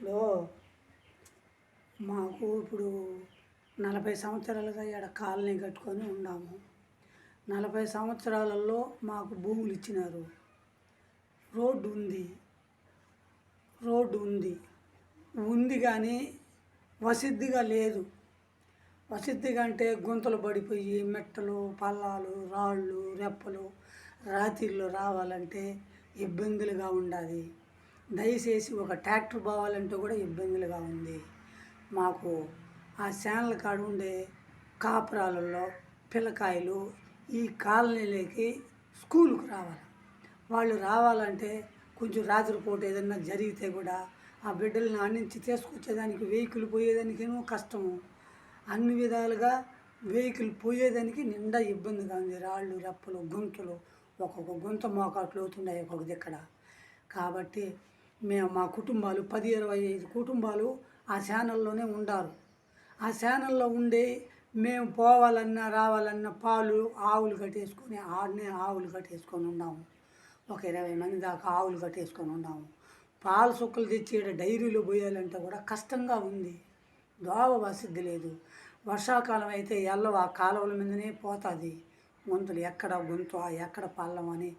లో మాకు ఇప్పుడు నలభై సంవత్సరాలుగా ఇక్కడ కాలనీ కట్టుకొని ఉన్నాము. నలభై సంవత్సరాలలో మాకు భూములు ఇచ్చినారు. రోడ్డు ఉంది. రోడ్డు ఉంది. ఉంది కానీ వసిద్ధిగా లేదు. వసిద్ధిగా అంటే గుంతలు పడిపోయి మెట్టలు పల్లాలు రాళ్ళు రెప్పలు రాత్రిలో రావాలంటే ఇబ్బందులుగా ఉండాలి దయచేసి ఒక ట్రాక్టర్ పోవాలంటే కూడా ఇబ్బందులుగా ఉంది. మాకు ఆ ఛానల్ కాడ ఉండే కాపురాలలో పిల్లకాయలు ఈ కాలనీలోకి స్కూలుకు రావాలి. వాళ్ళు రావాలంటే కొంచెం రాత్రిపూట ఏదన్నా జరిగితే కూడా ఆ బిడ్డలను ఆడించి తీసుకొచ్చేదానికి వెహికల్ పోయేదానికేమో కష్టము. అన్ని విధాలుగా వెహికల్ పోయేదానికి నిండా ఇబ్బందిగా ఉంది. రాళ్ళు రెప్పలు గుంతలు ఒక్కొక్క గుంత మోకాట్లు అవుతున్నాయి ఒక్కొక్క దిక్కడ కాబట్టి మేము మా కుటుంబాలు పది ఇరవై ఐదు కుటుంబాలు ఆ ఛానల్లోనే ఉండారు. ఆ ఛానల్లో ఉండి మేము పోవాలన్నా రావాలన్నా పాలు ఆవులు కట్టేసుకొని ఆడనే ఆవులు కట్టేసుకొని ఉన్నాము. ఒక ఇరవై మంది దాకా ఆవులు కట్టేసుకొని ఉన్నాము. పాలు సుక్కలు తెచ్చి డైరీలో పోయాలంటే కూడా కష్టంగా ఉంది. దోవ వసిద్ధి లేదు. వర్షాకాలం అయితే ఎల్లవ ఆ కాలువల మీదనే పోతుంది. గొంతులు ఎక్కడ గొంతు ఎక్కడ పల్లం అని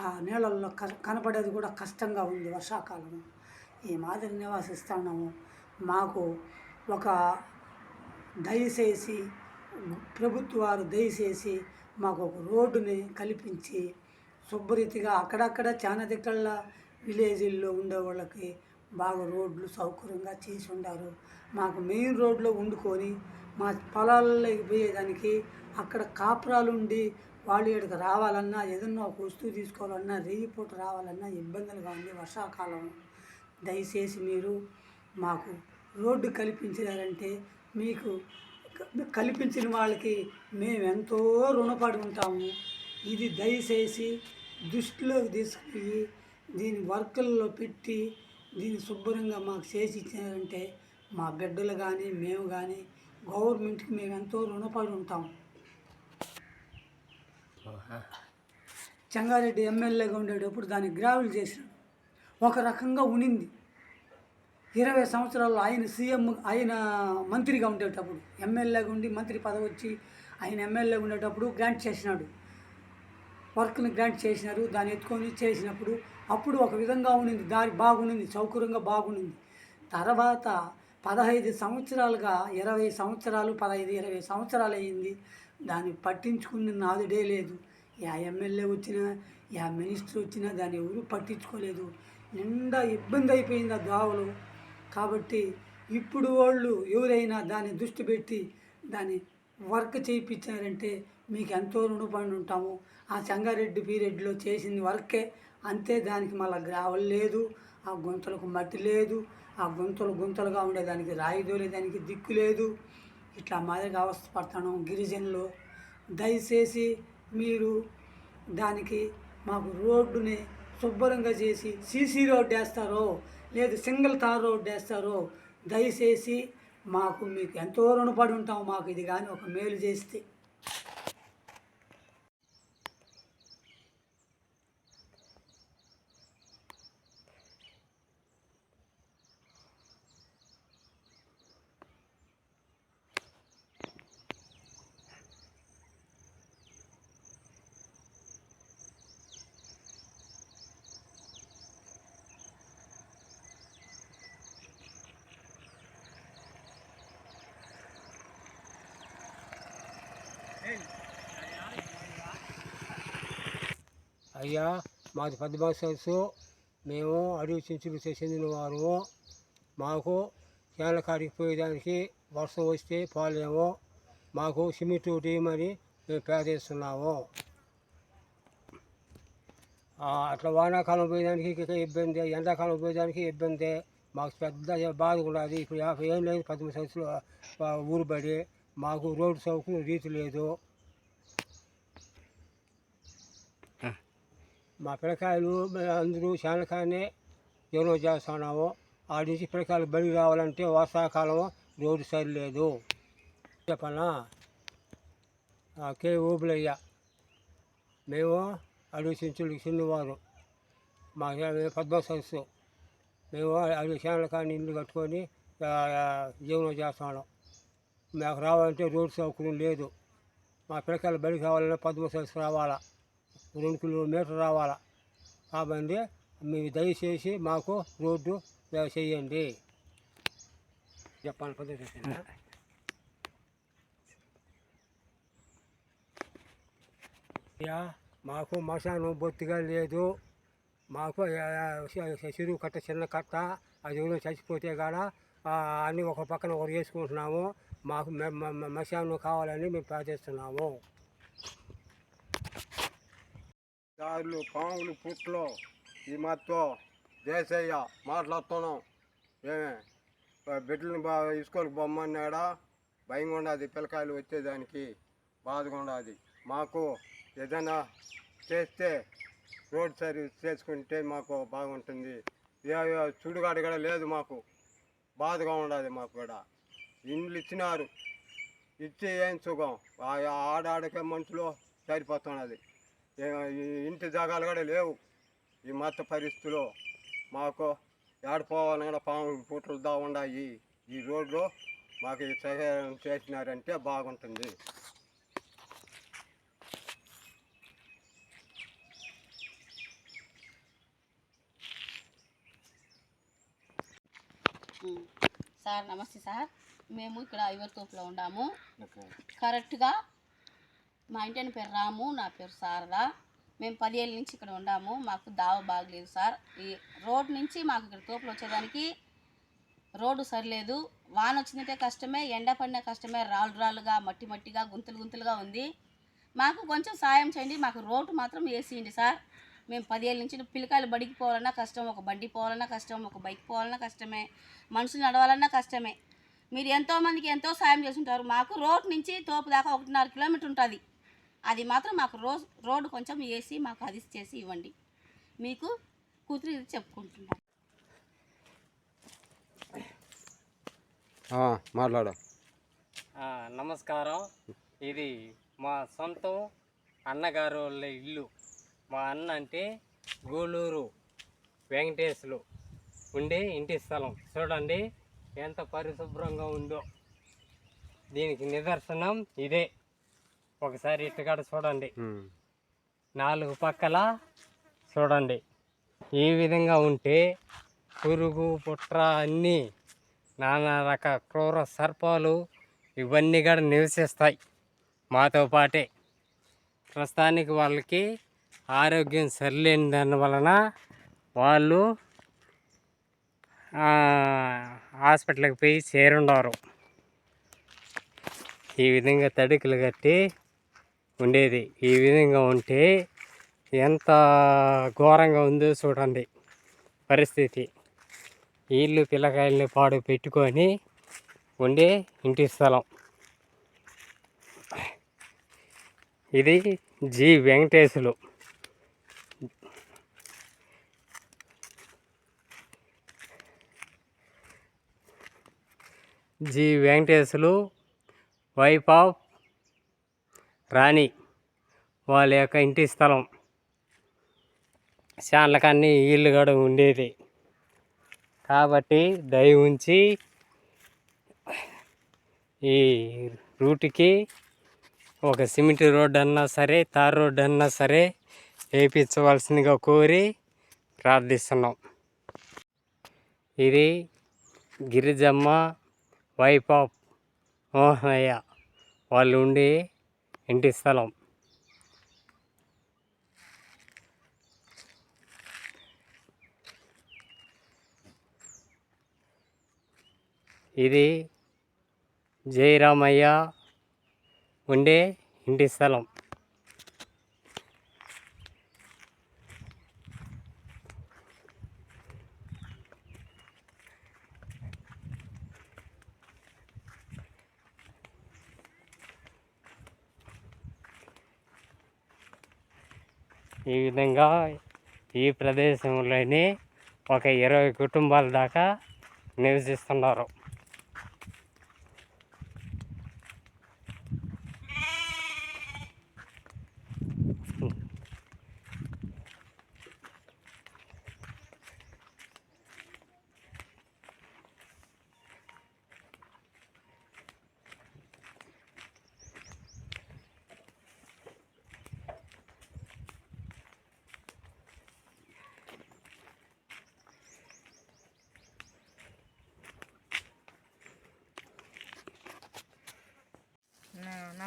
ఆ నీళ్ళల్లో కనపడేది కూడా కష్టంగా ఉంది వర్షాకాలం ఈ మాదిరి నివాసిస్తున్నాము మాకు ఒక దయచేసి ప్రభుత్వాలు దయచేసి మాకు ఒక రోడ్డుని కల్పించి శుభ్రతిగా అక్కడక్కడ చాలా దిక్కళ్ళ విలేజీల్లో ఉండే వాళ్ళకి బాగా రోడ్లు సౌకర్యంగా చేసి ఉండారు. మాకు మెయిన్ రోడ్లో వండుకొని మా పొలాల్లోకి పోయేదానికి అక్కడ కాపురాలు ఉండి వాళ్ళు ఇక్కడికి రావాలన్నా ఏదన్నా ఒక వస్తువు తీసుకోవాలన్నా రేయి పూట రావాలన్నా ఇబ్బందులుగా ఉంది. వర్షాకాలం. దయచేసి మీరు మాకు రోడ్డు కల్పించినారంటే మీకు కల్పించిన వాళ్ళకి మేము ఎంతో రుణపడి ఉంటాము. ఇది దయచేసి దృష్టిలోకి తీసుకుని దీని వర్కుల్లో పెట్టి దీన్ని శుభ్రంగా మాకు చేసి ఇచ్చినారంటే మా బిడ్డలు కానీ మేము కానీ గవర్నమెంట్కి మేము ఎంతో రుణపడి ఉంటాము చెంగారెడ్డి ఎమ్మెల్యేగా ఉండేటప్పుడు దాన్ని గ్రావెల్ చేసినాడు ఒక రకంగా ఉనింది. ఇరవై సంవత్సరాల్లో ఆయన సీఎం ఆయన మంత్రిగా ఉండేటప్పుడు ఎమ్మెల్యేగా ఉండి మంత్రి పదవి వచ్చి ఆయన ఎమ్మెల్యేగా ఉండేటప్పుడు గ్రాంట్ చేసినాడు. వర్క్ని గ్రాంట్ చేసినారు దాన్ని ఎత్తుకొని చేసినప్పుడు అప్పుడు ఒక విధంగా ఉండింది దారి బాగుండింది సౌకర్యంగా బాగుండింది తర్వాత పదహైదు సంవత్సరాలుగా ఇరవై సంవత్సరాలు పదహైదు ఇరవై సంవత్సరాలు అయ్యింది దాన్ని పట్టించుకున్న నాదుడే లేదు. యా ఎమ్మెల్యే వచ్చినా యా మినిస్టర్ వచ్చినా దాన్ని ఎవరు పట్టించుకోలేదు. నిండా ఇబ్బంది అయిపోయింది ఆ దోవలు. కాబట్టి ఇప్పుడు వాళ్ళు ఎవరైనా దాన్ని దృష్టి పెట్టి దాన్ని వర్క్ చేయించారంటే మీకు ఎంతో రుణపడి ఉంటాము. ఆ సంగారెడ్డి పీరియడ్లో చేసిన వర్కే. అంతే దానికి మళ్ళీ గ్రావల్ లేదు ఆ గుంతలకు మట్టి లేదు ఆ గుంతలు గుంతలుగా ఉండేదానికి రాయి దోలేదానికి దిక్కు లేదు. ఇట్లా మాదిరిగా అవస్థపడతాను గిరిజనులు దయచేసి మీరు దానికి మాకు రోడ్డుని శుభ్రంగా చేసి సీసీ రోడ్డు వేస్తారో లేదు సింగిల్ తార్ రోడ్డు వేస్తారో దయచేసి మాకు మీకు ఎంతో రుణపడి ఉంటాం మాకు ఇది కానీ ఒక మేలు చేస్తే. అయ్యా మాది పెద్ద బాసు మేము అడవి చించులు చెందిన వారు. మాకు చేల కాడికి పోయేదానికి వర్షం వస్తే పోలేము. మాకు సిమెంట్ తీయమని మేము పేదేస్తున్నాము అట్లా వానాకాలం పోయేదానికి ఇబ్బంది ఎండాకాలం పోయేదానికి ఇబ్బంది. మాకు పెద్ద బాధ ఉన్నది ఇప్పుడు యాభై ఏం లేదు పద్దెనిమిది సంవత్సరాలు ఊరు మాకు రోడ్డు సౌకర్యం రీతి లేదు. మా పిల్లకాయలు అందరూ శానకానే జీవనం చేస్తున్నాము. ఆడి నుంచి పిల్లకాయలు బడి రావాలంటే వర్షాకాలం రోడ్డు సరిలేదు చెప్పనా? కే ఓబులయ్య. మేము అడవి చించులు చిన్నవారు. మా పద్మ సరస్సు మేము అది చేనుల కానీ ఇల్లు కట్టుకొని జీవనం చేస్తున్నాం. మాకు రావాలంటే రోడ్డు సౌకర్యం లేదు. మా పిల్లకాయలు బడికి రావాలంటే పద్మ సరస్సు రావాలా? రెండు కిలోమీటర్ రావాలా? కాబట్టి మీరు దయచేసి మాకు రోడ్డు చేయండి. చెప్పాలి పద్ధతి మాకు మశానం బొత్తిగా లేదు. మాకు చెరువు కట్ట చిన్న కట్ట అది ఎవరో చచ్చిపోతే కాడ అన్నీ ఒక పక్కన ఒకరు వేసుకుంటున్నాము. మాకు మ- మశానం కావాలని మేము ప్రార్థిస్తున్నాము. దారులు పాములు పుట్లు ఈ మాతో దేశయ్య మాట్లాడుతున్నాం. ఏమే? బిడ్డలను బా ఇసుకొని బొమ్మన్నాడా? భయంగా ఉండదు పిల్లకాయలు వచ్చేదానికి బాధగా ఉండదు. మాకు ఏదైనా చేస్తే రోడ్ సర్వీస్ చేసుకుంటే మాకు బాగుంటుంది. చుడుగాడు కూడా లేదు మాకు. బాధగా ఉండదు మాకు కూడా. ఇండ్లు ఇచ్చినారు. ఇచ్చి ఏం సుఖం? ఆ ఆడాడకే మనుషులు సరిపోతున్నది. ఇంటి జాగాలు కూడా లేవు. ఈ మత పరిస్థితుల్లో మాకు ఏడపోవాలని కూడా పాము పూటలు దా ఉన్నాయి ఈ రోడ్లో మాకు సహాయం చేసినారంటే బాగుంటుంది. సార్ నమస్తే సార్. మేము ఇక్కడ ఐవర్తోపులో ఉన్నాము. కరెక్ట్గా మా ఇంటి పేరు రాము నా పేరు శారదా. మేము పదిహేళ్ళ నుంచి ఇక్కడ ఉన్నాము మాకు దావ బాగలేదు సార్. ఈ రోడ్ నుంచి మాకు ఇక్కడ తోపులు వచ్చేదానికి రోడ్డు సరిలేదు. వాన వచ్చిందంటే కష్టమే ఎండ పడిన కష్టమే రాళ్ళు రాళ్ళుగా మట్టి మట్టిగా గుంతలు గుంతలుగా ఉంది. మాకు కొంచెం సాయం చేయండి. మాకు రోడ్డు మాత్రం వేసేయండి సార్. మేము పదిహేళ్ళ నుంచి పిల్లకాయలు బడికి పోవాలన్నా కష్టం ఒక బండి పోవాలన్నా కష్టం ఒక బైక్ పోవాలన్నా కష్టమే మనుషులు నడవాలన్నా కష్టమే. మీరు ఎంతో మందికి ఎంతో సాయం చేస్తుంటారు. మాకు రోడ్ నుంచి తోపు దాకా ఒకటిన్నర కిలోమీటర్ ఉంటుంది. అది మాత్రం మాకు రోజ్ రోడ్డు కొంచెం వేసి మాకు అది చేసి ఇవ్వండి. మీకు కూతురు ఇది చెప్పుకుంటున్నాను మాట్లాడు. ఆ, నమస్కారం. ఇది మా సొంతం అన్నగారు వాళ్ళ ఇల్లు. మా అన్న అంటే గూడూరు వెంకటేశ్వరు ఉండే ఇంటి స్థలం. చూడండి ఎంత పరిశుభ్రంగా ఉందో. దీనికి నిదర్శనం ఇదే. ఒకసారి ఇటుకాడ చూడండి. నాలుగు పక్కల చూడండి. ఈ విధంగా ఉంటే పురుగు పుట్ర అన్నీ నానా రక క్రూర సర్పాలు ఇవన్నీ కూడా నివసిస్తాయి మాతో పాటే. ప్రస్తుతానికి వాళ్ళకి ఆరోగ్యం సరిలేని దాని వలన వాళ్ళు హాస్పిటల్కి పోయి చేరుండారు. ఈ విధంగా తడికలు కట్టి ఉండేది. ఈ విధంగా ఉంటే ఎంత ఘోరంగా ఉందో చూడండి పరిస్థితి. వీళ్ళు పిల్లకాయల్ని పాడు పెట్టుకొని ఉండే ఇంటి స్థలం. ఇది G. Venkateshulu. G. Venkateshulu wife of Rani వాళ్ళ యొక్క ఇంటి స్థలం. చాన్లకన్నీ ఇల్లు కూడా ఉండేది. కాబట్టి దయ ఉంచి ఈ రూట్కి ఒక సిమెంట్ రోడ్ అన్నా సరే తార్ రోడ్డు అన్నా సరే వేయించవలసిందిగా కోరి ప్రార్థిస్తున్నాం. ఇది గిరిజమ్మ వైఫ్ ఆఫ్ మోహనయ్య వాళ్ళు ఉండే ఇంటి స్థలం. ఇది జయరామయ్య ఉండే ఇంటి స్థలం. ఈ విధంగా ఈ ప్రదేశంలోని ఒక ఇరవై కుటుంబాల దాకా నివసిస్తున్నారు.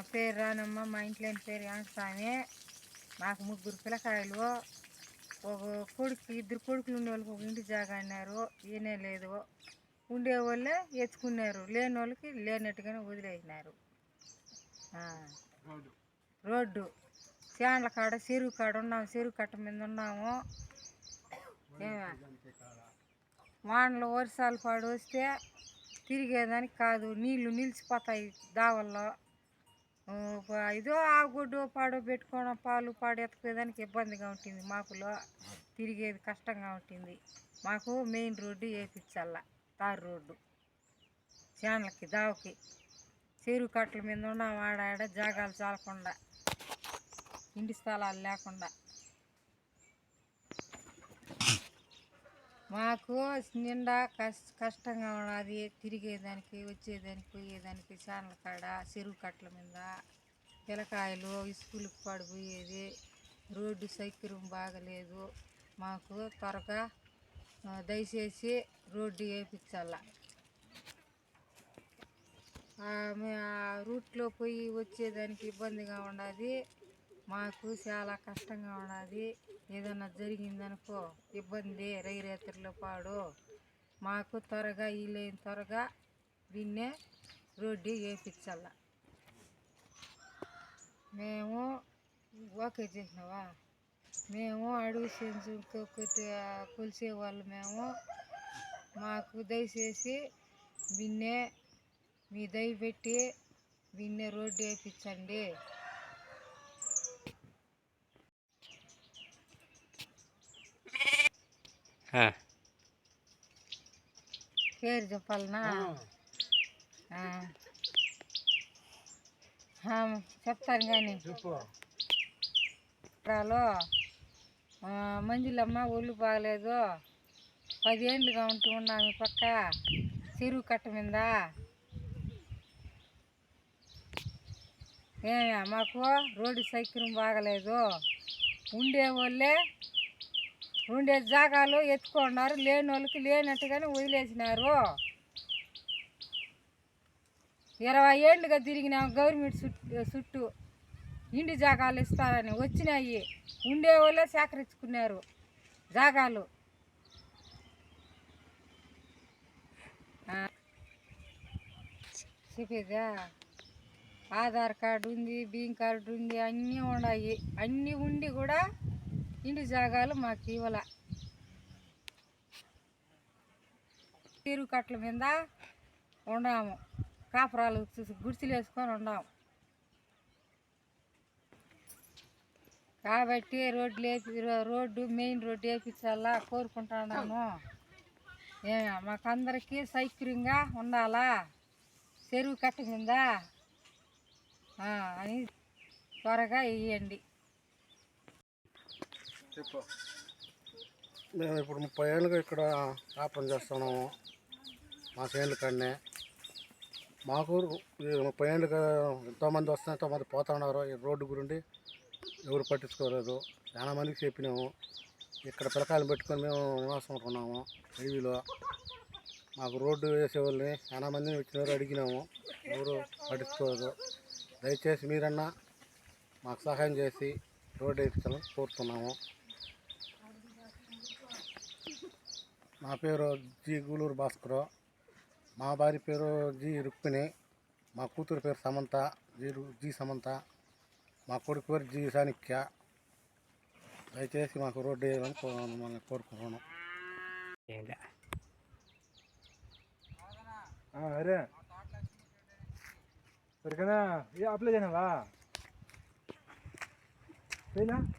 పేరు రానమ్మ మా ఇంట్లో పేరు వెంకటస్వామి మాకు ముగ్గురు పిల్లకాయలు. ఒక కొడుకు ఇద్దరు కొడుకులు ఉండే వాళ్ళకి ఒక ఇంటి జాగా అన్నారు. ఈయనే లేదు. ఉండే వాళ్ళే ఎత్తుకున్నారు లేని వాళ్ళకి లేనట్టుగానే వదిలేసినారు. రోడ్డు. చేన్ల కాడ చెరువు కాడ ఉన్నాము. చెరువు కట్ట మీద ఉన్నాము. వానలు వర్షాలు పాడు వస్తే తిరిగేదానికి కాదు. నీళ్ళు నిలిచిపోతాయి దావల్లో. ఇదో ఆగుడ్డు పాడో పెట్టుకోవడం పాలు పాడు ఎత్తుకునేదానికి ఇబ్బందిగా ఉంటుంది. మాకులో తిరిగేది కష్టంగా ఉంటుంది. మాకు మెయిన్ రోడ్డు వేపించాల తారు రోడ్డు. చేనలకి దావకి. చెరువు కట్టల మీద ఉన్నాం ఆడ ఆడ జాగాలు చాలకుండా ఇంటి స్థలాలు లేకుండా. మాకు నిండా కష్ట కష్టంగా ఉన్నది. తిరిగేదానికి వచ్చేదానికి పోయేదానికి చానల కాడ చెరువు కట్టల మీద పిలకాయలు స్కూల్కి పడిపోయేది. రోడ్డు సౌకర్యం బాగలేదు. మాకు త్వరగా దయచేసి రోడ్డు వేయించాల. రూట్లో పోయి వచ్చేదానికి ఇబ్బందిగా ఉన్నది. మాకు చాలా కష్టంగా ఉన్నది. ఏదైనా జరిగిందనుకో ఇబ్బంది రైరేతరిలో పాడు. మాకు త్వరగా వీలైన త్వరగా దీన్నే రోడ్డు వేయించాల. మేము ఓకే చేసినావా? మేము అడుగు సెంచుతో కొలిసే వాళ్ళు మేము. మాకు దయచేసి విన్నే మీ దయ పెట్టి విన్నే రోడ్డు వేయించండి. పేరు చెప్పాలనా? చెప్తాను కానీ రాలో మంజులమ్మ ఒళ్ళు బాగలేదు. పదేండ్లుగా ఉంటూ ఉన్నాము పక్క? చెరువు కట్ట మీద? ఏమే మాకు రోడ్డు సౌకర్యం బాగలేదు. ఉండే వాళ్ళే ఉండే జాగాలు ఎత్తుకున్నారు. లేని వాళ్ళకి లేనట్టుగానే వదిలేసినారు. ఇరవై ఏళ్ళుగా తిరిగినాం గవర్నమెంట్ చుట్టూ చుట్టూ ఇంటి జాగాలు ఇస్తారని వచ్చినాయి. ఉండే వాళ్ళే సేకరించుకున్నారు జాగాలు. ఆ. చెప్పేదా ఆధార్ కార్డు ఉంది బియ్యం కార్డు ఉంది అన్నీ ఉన్నాయి. అన్నీ ఉండి కూడా ఇంటి జాగాలు మాకు ఇవ్వాల. తీరు కట్టల మీద ఉన్నాము కాపురాలు చూసి గుడిసెలు వేసుకొని ఉన్నాము కాబట్టి రోడ్లు వేపి రోడ్డు మెయిన్ రోడ్డు వేపించాలా కోరుకుంటున్నాము మాకందరికీ సౌకర్యంగా ఉండాలా? చెరువు కట్ట మీద? అని త్వరగా వేయండి చెప్పు. మేము ఇప్పుడు ముప్పై ఏళ్ళుగా ఇక్కడ వ్యాపారం చేస్తున్నాము. మా చేనుల కాడనే. మాకు ముప్పై ఏళ్ళుగా ఎంతోమంది వస్తున్నారు ఎంతోమంది పోతున్నారు ఈ రోడ్డు గురించి ఎవరు పట్టించుకోలేదు. చాలా మందికి చెప్పినాము. ఇక్కడ పిలకాయలు పెట్టుకొని మేము నివాసం ఉంటున్నాము హైవీలో. మాకు రోడ్డు వేసేవాళ్ళని చాలా మందిని వచ్చినారు అడిగినాము. ఎవరు పట్టించుకోలేదు. దయచేసి మీరన్నా మాకు సహాయం చేసి రోడ్డు వేయించాలని కోరుతున్నాము. నా పేరు జి గూలూరు భాస్కరు. మా భార్య పేరు జి రుక్మిణి. మా కూతురు పేరు సమంత జి రు- జి సమంత. మా కొడుకు పేరు జి సానిక్య దయచేసి మాకు రోడ్డు వేయాలని కో- మిమ్మల్ని కోరుకుంటున్నాను. ఏంలే. అరే. సరికనా? ఏ అప్లై చేయనావా చేయనా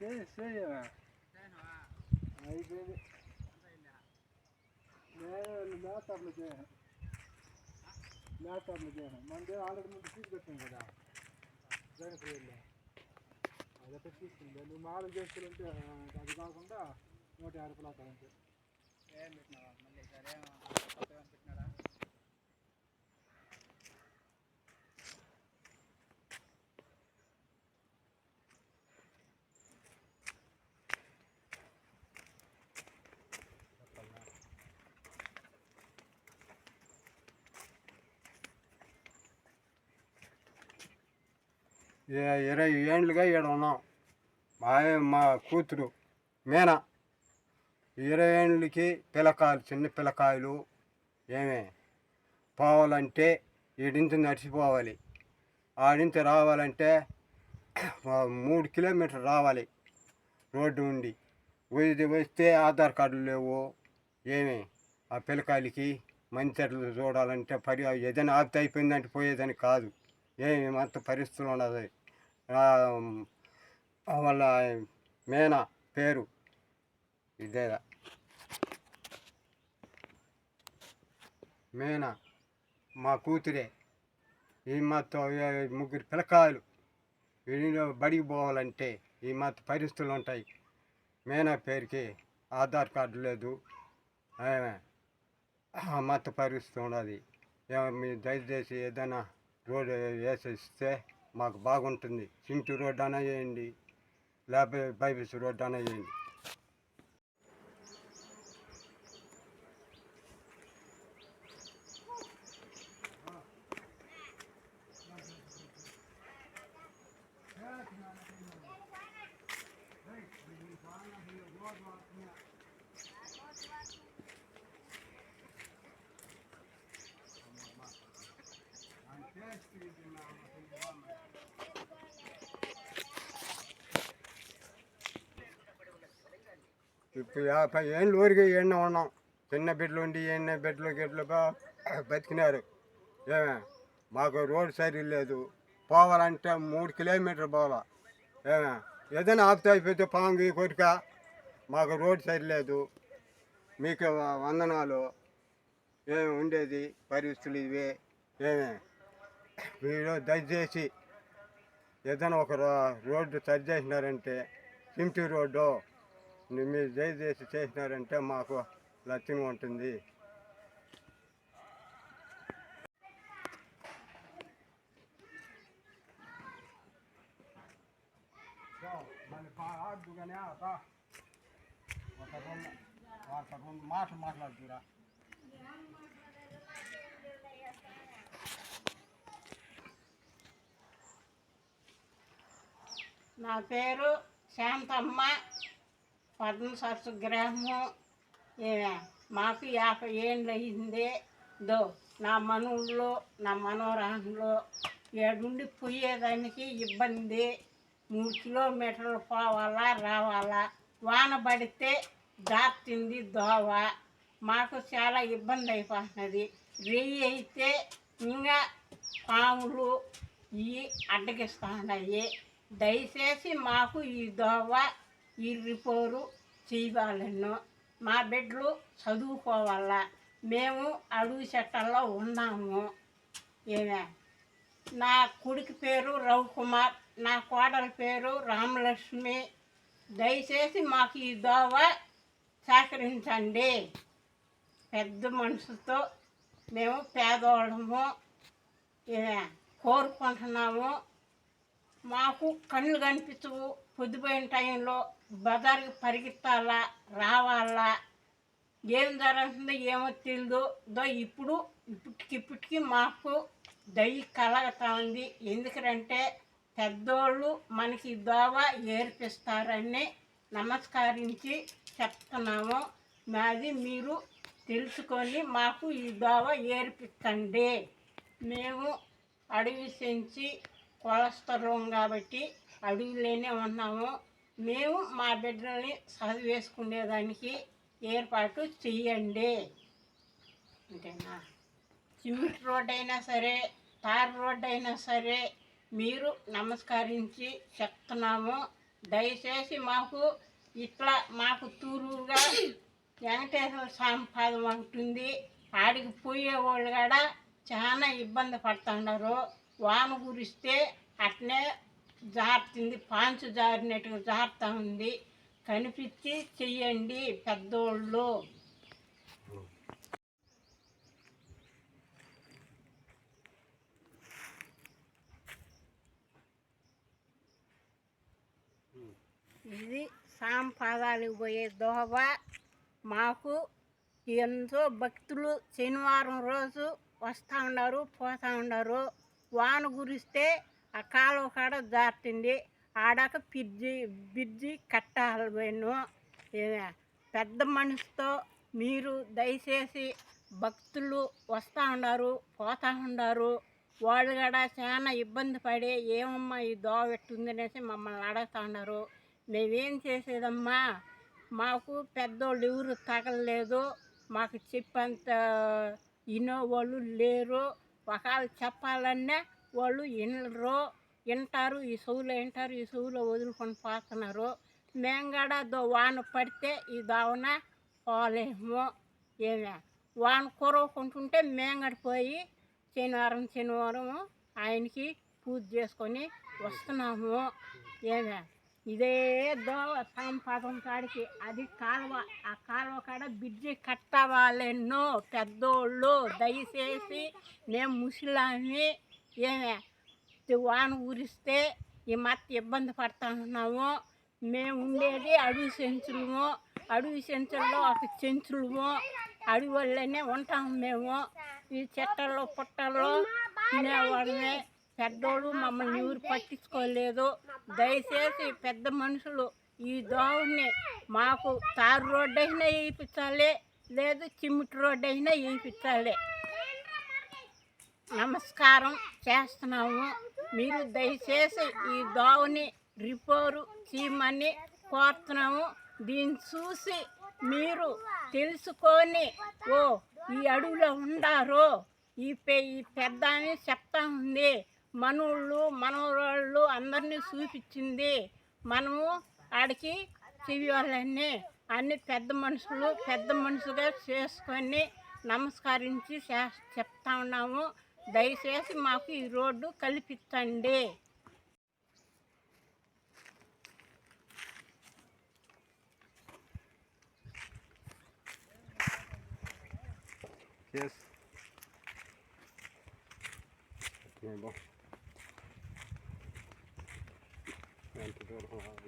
చేయవా అయిపోయింది. నేను ల్యాప్టాప్లో చేయను. ల్యాప్టాప్లో చేయను. మనది ఆల్రెడీ ముందు ఫీజు కట్టాను కదా. జగన్ ప్రియల్లో అదొక తీసుకుంది. నువ్వు మామూలు చేసుకుంటే అది కాకుండా నూట యాభై రూపాయలు అవుతాయి అంతే. ఇ- ఇరవై ఏండ్లుగా ఈడ ఉన్నాం. మా మా కూతురు మేనా. ఇరవై ఏండ్లకి పిల్లకాయలు చిన్న పిల్లకాయలు ఏమే? పోవాలంటే ఈడించి నడిచిపోవాలి ఆడించి రావాలంటే మూడు కిలోమీటర్ రావాలి. రోడ్డు ఉండి. వస్తే ఆధార్ కార్డులు లేవు. ఏమి? ఆ పిల్లకాయలకి మంచి చూడాలంటే పరి ఏదైనా ఆపితే అయిపోయిందంటే పోయేదని కాదు. ఏమి? అంత పరిస్థితులు ఉండదు. వాళ్ళ మేనా పేరు ఇదేదా. మేనా మా కూతురే. ఈ మాతో ముగ్గురు పిల్లకాయలు. వీళ్ళు బడికి పోవాలంటే ఈ మాత పరిస్థితులు ఉంటాయి. మేనా పేరుకి ఆధార్ కార్డు లేదు. ఆ మత పరిస్థితి ఉన్నది మీరు దయచేసి ఏదైనా రోడ్ వేసేస్తే మాకు బాగుంటుంది. సింటు రోడ్ అన్నా వేయండి లేకపోతే బైబిస్ రోడ్డు అన్నా వేయండి ఇప్పుడు యాభై ఏళ్ళు ఊరికి ఎన్నో ఉన్నాం. చిన్న బిడ్డలు ఉండి ఎన్న బిడ్డలు గిడ్లు బతికినారు. ఏమే మాకు రోడ్ సరి లేదు. పోవాలంటే మూడు కిలోమీటర్ పోవాలా. ఏమే ఏదైనా ఆపుతా అయిపోతే పాంగి కొరిక మాకు రోడ్ సరి లేదు. మీకు వందనాలు. ఏమి ఉండేది పరిస్థితులు ఇవే. ఏమే మీరు దయచేసి ఏదైనా ఒక రో- రోడ్డు సరి చేసినారంటే సింటి రోడ్డు మీరు దయచేసి చేసినారంటే మాకు లక్ష్యంగా ఉంటుంది. మాట మాట్లాడుతురా నా పేరు శాంతమ్మ. పద్మసరస్సు గ్రామం మాకు యాభై ఏళ్ళు అయింది. దో నా మనవుల్లో నా మనోరహంలో ఏడుండి పోయేదానికి ఇబ్బంది. మూడు కిలోమీటర్లు పోవాలా రావాలా? వాన పడితే దాటింది దోవ. మాకు చాలా ఇబ్బంది అయిపోతున్నది. రెయ్యి అయితే ఇంకా పాములు ఇవి అడ్డగిస్తున్నాయి దయచేసి మాకు ఈ దోవ ఈ రిపోరు చేయాలను మా బిడ్డలు చదువుకోవాల. మేము అడుగు చెట్టల్లో ఉన్నాము. ఏమే? నా కొడుకు పేరు రవికుమార్. నా కోడల పేరు రామలక్ష్మి. దయచేసి మాకు ఈ దోవ సహకరించండి పెద్ద మనసుతో మేము పేదవాళ్ళము ఏ- కోరుకుంటున్నాము. మాకు కళ్ళు కనిపించవు. పొద్దుపోయిన టైంలో బజార్కి పరిగెత్తాలా రావాలా ఏం జరుగుతుందో ఏమో తెలియదు దో ఇప్పుడు ఇప్పటికి మాకు దయ్యి కలగతా ఉంది ఎందుకంటే పెద్దోళ్ళు మనకి దోవ ఏర్పిస్తారని నమస్కరించి చెప్తున్నాము. మాది మీరు తెలుసుకొని మాకు ఈ దోవ ఏర్పించండి మేము అడవి సెంచి కొలస్తరం కాబట్టి అడవిలోనే ఉన్నాము. మేము మా బిడ్డల్ని చదివేసుకునేదానికి ఏర్పాటు చెయ్యండి. అంతేనా? సిమెంట్ రోడ్ అయినా సరే తార్ రోడ్ అయినా సరే మీరు నమస్కరించి చెప్తున్నాము. దయచేసి మాకు ఇట్లా మాకు తూరుగా వెంకటేశ్వర స్వామి పాదం ఉంటుంది ఆడికి పోయేవాళ్ళు కూడా చాలా ఇబ్బంది పడుతున్నారు. వాన కురిస్తే అట్నే జారుతుంది పాంచు జారినట్టుగా జారుతూ ఉంది. కనిపించి చెయ్యండి పెద్దోళ్ళు. ఇది సాంపాదాలకు పోయే దోహ. మాకు ఎంతో భక్తులు శనివారం రోజు వస్తూ ఉన్నారు పోతూ ఉన్నారు. వాన గురిస్తే ఆ కాలువ కాడ దాటింది. ఆడాక పిజ్జి బిజ్జి కట్టాలి పోయిను పెద్ద మనసుతో మీరు దయచేసి భక్తులు వస్తూ ఉన్నారు పోతూ ఉన్నారు వాళ్ళు కూడా చాలా ఇబ్బంది పడి ఏమమ్మా ఈ దోవ పెట్టుంది అనేసి మమ్మల్ని అడుగుతా ఉన్నారు. మేమేం చేసేదమ్మా? మాకు పెద్దోళ్ళు ఎవరు తగలలేదు. మాకు చెప్పంత వినో వాళ్ళు లేరు. ఒకవేళ చెప్పాలన్నా వాళ్ళు వినరు వింటారు ఈ సౌలో వింటారు ఈ సౌలో వదులుకొని పోతున్నారు. మేము కూడా దో వాన పడితే ఈ దావన పోలేము ఏమే? వాన కురవకుంటుంటే మేము కూడా పోయి శనివారం శనివారం ఆయనకి పూజ చేసుకొని వస్తున్నాము. ఏమే? ఇదే దోవ సంపాదం కాడికి అది కాలువ ఆ కాలువ కాడ బిడ్జి కట్టవాలెన్నో పెద్దోళ్ళు దయచేసి మేము ముసలామి ఏమే? వాన ఊరిస్తే ఈ మత్త ఇబ్బంది పడతా ఉన్నాము మేము ఉండేది అడవి చెంచులము అడవి సెంచుల్లో ఒక చెంచులము అడవి వల్లనే ఉంటాము మేము. ఈ చెట్టల్లో పుట్టల్లో తినేవాళ్ళమే. పెద్దోళ్ళు మమ్మల్ని ఎవరు పట్టించుకోలేదు. దయచేసి పెద్ద మనుషులు ఈ దోవని మాకు తారు రోడ్డు అయినా వేయించాలి లేదు చిమ్మిటి రోడ్డు అయినా వేయించాలి. నమస్కారం చేస్తున్నాము. మీరు దయచేసి ఈ దోవని రిపోరు చేయమని కోరుతున్నాము. దీన్ని చూసి మీరు తెలుసుకొని ఓ ఈ అడవిలో ఉండారు ఈ పే ఈ పెద్ద అని చెప్తా ఉంది. మనోళ్ళు మనవరాళ్ళు అందరినీ చూపించింది. మనము ఆడికి చెయ్యాలని. వాళ్ళని అన్ని పెద్ద మనుషులు పెద్ద మనుషులుగా చేసుకొని నమస్కరించి చే- చెప్తా ఉన్నాము. దయచేసి మాకు ఈ రోడ్డు కల్పించండి కేస్ బా ఎంత దూరం రావాలి?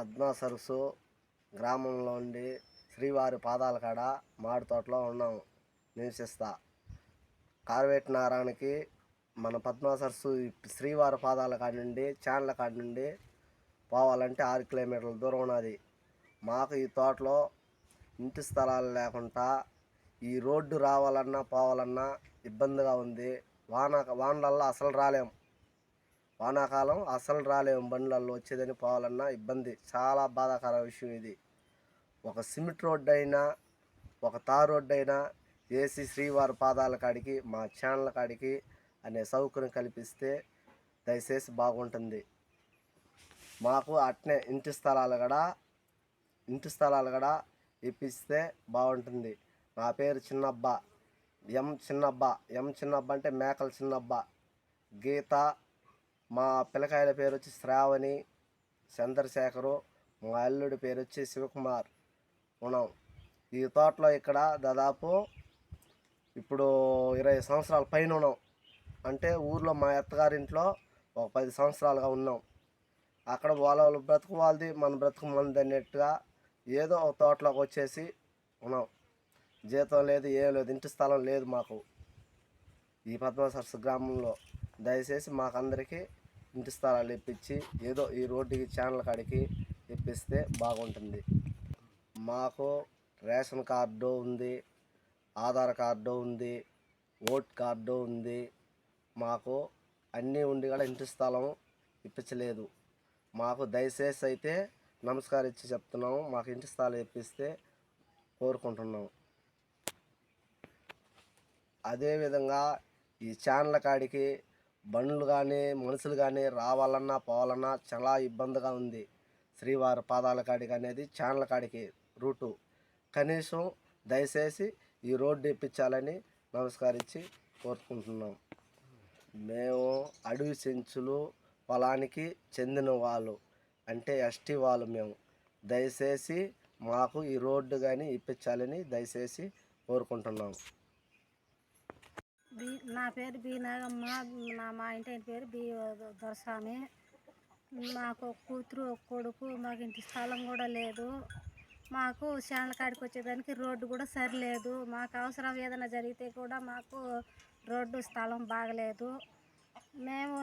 పద్మా సరస్సు గ్రామంలో ఉండి శ్రీవారి పాదాల కాడ మాడి తోటలో ఉన్నాము. నివసిస్తా. కార్వేటి నారాయణకి మన పద్మా సరస్సు శ్రీవారి పాదాల కాడ నుండి చాండ్ల కాడ నుండి పోవాలంటే ఆరు కిలోమీటర్ల దూరం ఉన్నది. మాకు ఈ తోటలో ఇంటి స్థలాలు లేకుండా ఈ రోడ్డు రావాలన్నా పోవాలన్నా ఇబ్బందిగా ఉంది. వాన వానలల్లో అసలు రాలేము వానాకాలం అసలు రాలేము బండ్లలో వచ్చేదని పోవాలన్నా ఇబ్బంది. చాలా బాధాకర విషయం ఇది. ఒక సిమెంట్ రోడ్డు అయినా ఒక తార్ రోడ్డు అయినా ఏసీ శ్రీవారి పాదాల కాడికి మా ఛానల్ కాడికి అనే సౌకర్యం కల్పిస్తే దయచేసి బాగుంటుంది. మాకు అట్నే ఇంటి స్థలాలు కూడా ఇంటి స్థలాలు కూడా ఇప్పిస్తే బాగుంటుంది. నా పేరు చిన్నబ్బ. ఎం చిన్నబ్బా. ఎం చిన్నబ్బ అంటే మేకల చిన్నబ్బ. గీత మా పిల్లకాయల పేరు వచ్చి శ్రావణి చంద్రశేఖరు మా అల్లుడి పేరు వచ్చి శివకుమార్ ఉన్నాం. ఈ తోటలో ఇక్కడ దాదాపు ఇప్పుడు ఇరవై సంవత్సరాల పైన ఉన్నాం. అంటే ఊర్లో మా అత్తగారింట్లో ఒక పది సంవత్సరాలుగా ఉన్నాం. అక్కడ వాళ్ళ బ్రతుకు వాళ్ళది మన బ్రతుకు మనది అన్నట్టుగా ఏదో ఒక తోటలోకి వచ్చేసి ఉన్నాం. జీతం లేదు ఏం లేదు ఇంటి స్థలం లేదు మాకు. ఈ పద్మసరస్సు గ్రామంలో. దయచేసి మాకందరికీ ఇంటి స్థలాలు ఇప్పించి ఏదో ఈ రోడ్డుకి ఛానల్ కాడికి ఇప్పిస్తే బాగుంటుంది. మాకు రేషన్ కార్డు ఉంది ఆధార్ కార్డు ఉంది ఓట్ కార్డు ఉంది. మాకు అన్నీ ఉండి కూడా ఇంటి స్థలం ఇప్పించలేదు. మాకు దయచేసి అయితే నమస్కరించి చెప్తున్నాము. మాకు ఇంటి స్థలం ఇప్పిస్తే కోరుకుంటున్నాం అదేవిధంగా ఈ ఛానల్ కాడికి బండ్లు కానీ మనుషులు కానీ రావాలన్నా పోవాలన్నా చాలా ఇబ్బందిగా ఉంది. శ్రీవారి పాదాల కాడికి అనేది ఛానల్ కాడికి రూటు. కనీసం దయచేసి ఈ రోడ్డు ఇప్పించాలని నమస్కరించి కోరుకుంటున్నాం. మేము అడవి చెంచులు పొలానికి చెందిన వాళ్ళు అంటే ఎస్టీ వాళ్ళు మేము. దయచేసి మాకు ఈ రోడ్డు కానీ ఇప్పించాలని దయచేసి కోరుకుంటున్నాం. బి నా పేరు బి నాగమ్మ నా మా ఇంటి పేరు బి దొరస్వామి. మాకు కూతురు ఒక కొడుకు మాకు ఇంటి స్థలం కూడా లేదు. మాకు శాండ్ల కాడికి వచ్చేదానికి రోడ్డు కూడా సరిలేదు. మాకు అవసరం ఏదైనా జరిగితే కూడా మాకు రోడ్డు స్థలం బాగలేదు. మేము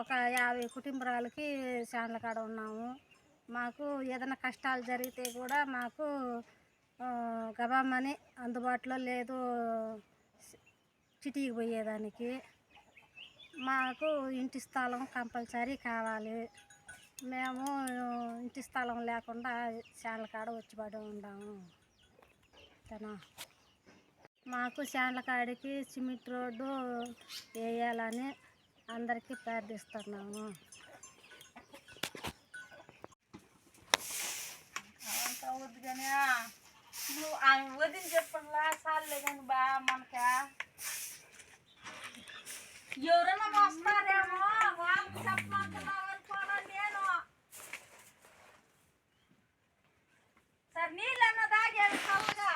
ఒక యాభై కుటుంబాలకి శాండ్ల కాడ ఉన్నాము. మాకు ఏదైనా కష్టాలు జరిగితే కూడా మాకు గబామని అందుబాటులో లేదు. సిటీకి పోయేదానికి మాకు ఇంటి స్థలం కంపల్సరీ కావాలి. మేము ఇంటి స్థలం లేకుండా శానల కాడ వచ్చి పడి ఉన్నాము తన మాకు శానల కాడికి సిమెంట్ రోడ్డు వేయాలని అందరికీ ప్రార్థిస్తున్నాము. వద్దు కానీ నువ్వు వదిలి చెప్పండిలా సార్లే కానీ బా మనకా. ఎవరైనా వస్తారేమో వాళ్ళు చెప్పమంటున్నారు నేను సార్ నీళ్ళన్నా తాగారు చల్లగా